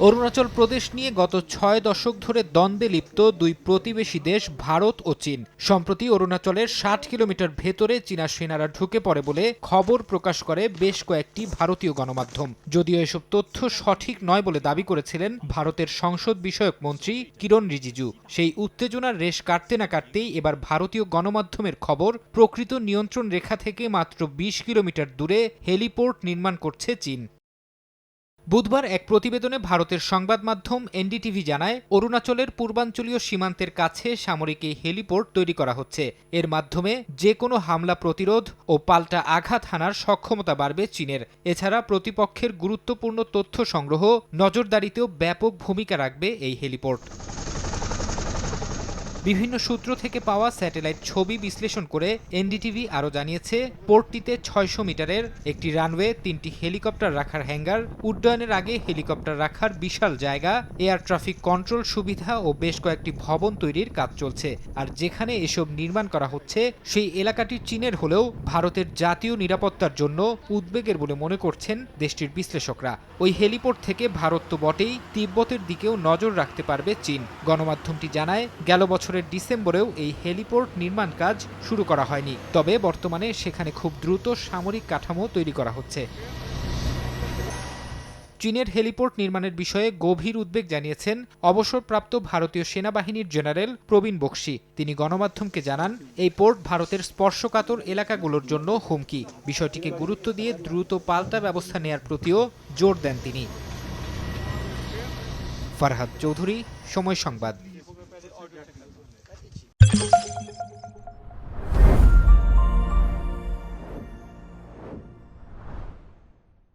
অরুণাচল প্রদেশ নিয়ে গত ছয় দশক ধরে দ্বন্দ্বে লিপ্ত দুই প্রতিবেশী দেশ ভারত ও চীন। সম্প্রতি অরুণাচলের ষাট কিলোমিটার ভেতরে চীনা সেনারা ঢুকে পড়ে বলে খবর প্রকাশ করে বেশ কয়েকটি ভারতীয় গণমাধ্যম। যদিও এসব তথ্য সঠিক নয় বলে দাবি করেছিলেন ভারতের সংসদ বিষয়ক মন্ত্রী কিরণ রিজিজু। সেই উত্তেজনার রেশ কাটতে না কাটতেই এবার ভারতীয় গণমাধ্যমের খবর প্রকৃত নিয়ন্ত্রণ রেখা থেকে মাত্র বিশ কিলোমিটার দূরে হেলিপোর্ট নির্মাণ করছে চীন। বুধবার এক প্রতিবেদনে ভারতের সংবাদ মাধ্যম এনডিটিভি জানায়, অরুণাচলের পূর্বাঞ্চলীয় সীমান্তের কাছে সামরিক এই হেলিপোর্ট তৈরি করা হচ্ছে। এর মাধ্যমে যে কোনো হামলা প্রতিরোধ ও পাল্টা আঘাত হানার সক্ষমতা বাড়বে চীনের। এছাড়া প্রতিপক্ষের গুরুত্বপূর্ণ তথ্য সংগ্রহ নজরদারিতেও ব্যাপক ভূমিকা রাখবে এই হেলিপোর্ট। বিভিন্ন সূত্র থেকে পাওয়া স্যাটেলাইট ছবি বিশ্লেষণ করে এনডিটিভি আরও জানিয়েছে, পোর্টটিতে ছয়শো মিটারের একটি রানওয়ে, তিনটি হেলিকপ্টার রাখার হ্যাঙ্গার, উড্ডয়নের আগে হেলিকপ্টার রাখার বিশাল জায়গা, এয়ার ট্রাফিক কন্ট্রোল সুবিধা ও বেশ কয়েকটি ভবন তৈরির কাজ চলছে। আর যেখানে এসব নির্মাণ করা হচ্ছে, সেই এলাকাটি চীনের হলেও ভারতের জাতীয় নিরাপত্তার জন্য উদ্বেগের বলে মনে করছেন দেশটির বিশ্লেষকরা। ওই হেলিপোর্ট থেকে ভারত তো বটেই, তিব্বতের দিকেও নজর রাখতে পারবে চীন। গণমাধ্যমটি জানায়, গেল বছরের ডিসেম্বরেও এই হেলিপোর্ট নির্মাণ কাজ শুরু করা হয়নি। তবে বর্তমানে সেখানে খুব দ্রুত সামরিক কাঠামো তৈরি করা হচ্ছে। চীনের হেলিপোর্ট নির্মাণের বিষয়ে গভীর উদ্বেগ জানিয়েছেন অবসরপ্রাপ্ত ভারতীয় সেনাবাহিনীর জেনারেল প্রবীণ বক্সি। তিনি গণমাধ্যমকে জানান, এই পোর্ট ভারতের স্পর্শকাতর এলাকাগুলোর জন্য হুমকি। বিষয়টিকে গুরুত্ব দিয়ে দ্রুত পাল্টা ব্যবস্থা নেয়ার প্রতিও জোর দেন তিনি। ফারহাদ চৌধুরী, সময় সংবাদ।